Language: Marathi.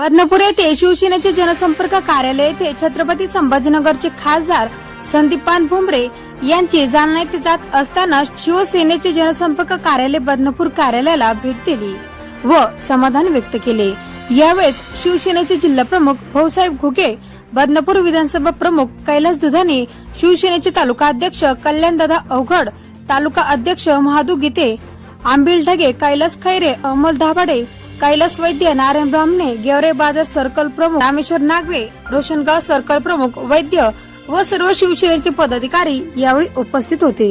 बदनापूर येथे शिवसेनेचे जनसंपर्क कार्यालय येथे छत्रपती संभाजीनगरचे खासदार संदीपान भुमरे यांची जालना येथे जात असताना शिवसेनेचे जनसंपर्क कार्यालय बदनापूर कार्यालयाला भेट दिली व समाधान व्यक्त केले. यावेळेस शिवसेनेचे जिल्हा प्रमुख भाऊसाहेब घुगे बदनापूर विधानसभा प्रमुख कैलास दुधाने शिवसेनेचे तालुका अध्यक्ष कल्याणदादा अवघड तालुका अध्यक्ष महादू गीते आंबिल ढगे कैलास खैरे अमोल दाभाडे कैलास वैद्य नारायण ब्राह्मणे गेवरे बाजार सर्कल प्रमुख रामेश्वर नागवे रोशनगाव सर्कल प्रमुख वैद्य व सर्व शिवसेनेचे पदाधिकारी यावेळी उपस्थित होते.